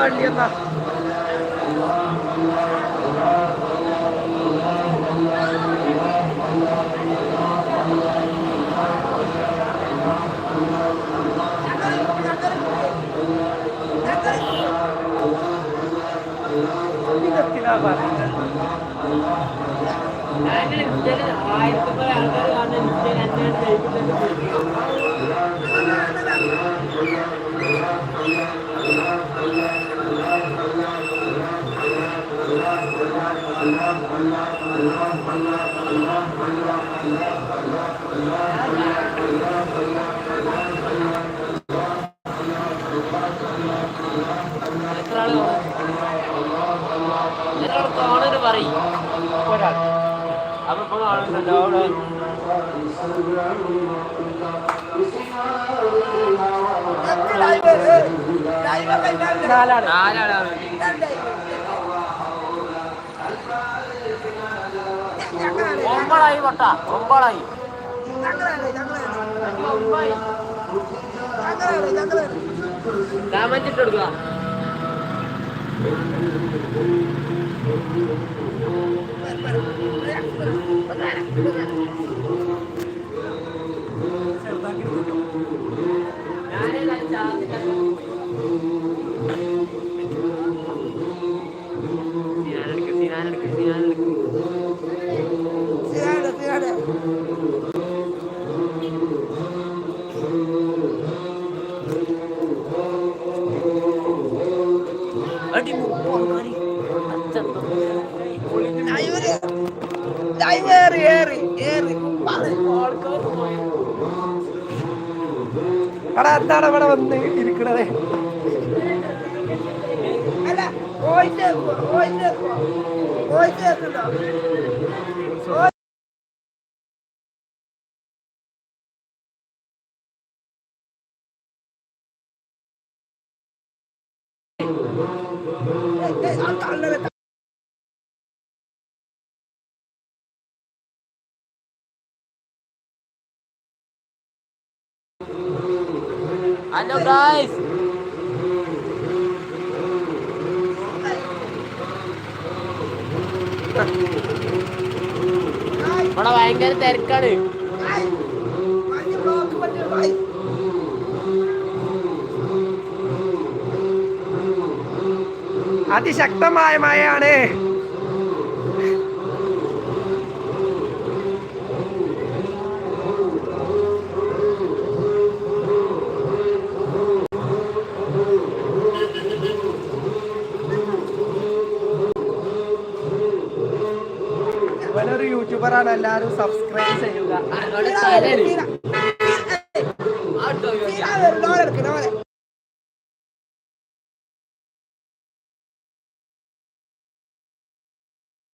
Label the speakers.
Speaker 1: काट
Speaker 2: लिया था आयत पर आकर आने नीचे रहते हैं പറയും
Speaker 1: ഒരാൾ
Speaker 2: അപ്പൊ ഇപ്പൊ കാണുന്നുണ്ടോ അവിടെ
Speaker 1: നാലാൾ.
Speaker 2: നാലാളാണ് ഒമ്പതായി വട്ട ഒമ്പതായി ഒമ്പതായി ഡാമേജ് ഇട്ട് കൊടുക്കുക
Speaker 1: ഏറി ഏറി. ഏറി
Speaker 2: ആൾക്കാർ പോയി.
Speaker 1: എടാ എന്താണ് ഇവിടെ വന്ന് ഇരിക്കണത്? അല്ല you. ഓയിച്ച് ഓയിച്ച്
Speaker 2: ഹലോ ഗായ്സ് ഇവിടെ ഭയങ്കര തിരക്കാണ്.
Speaker 1: അതിശക്തമായ മഴയാണ് ഇവനൊരു യൂട്യൂബറാണ് എല്ലാവരും സബ്സ്ക്രൈബ് ചെയ്യുക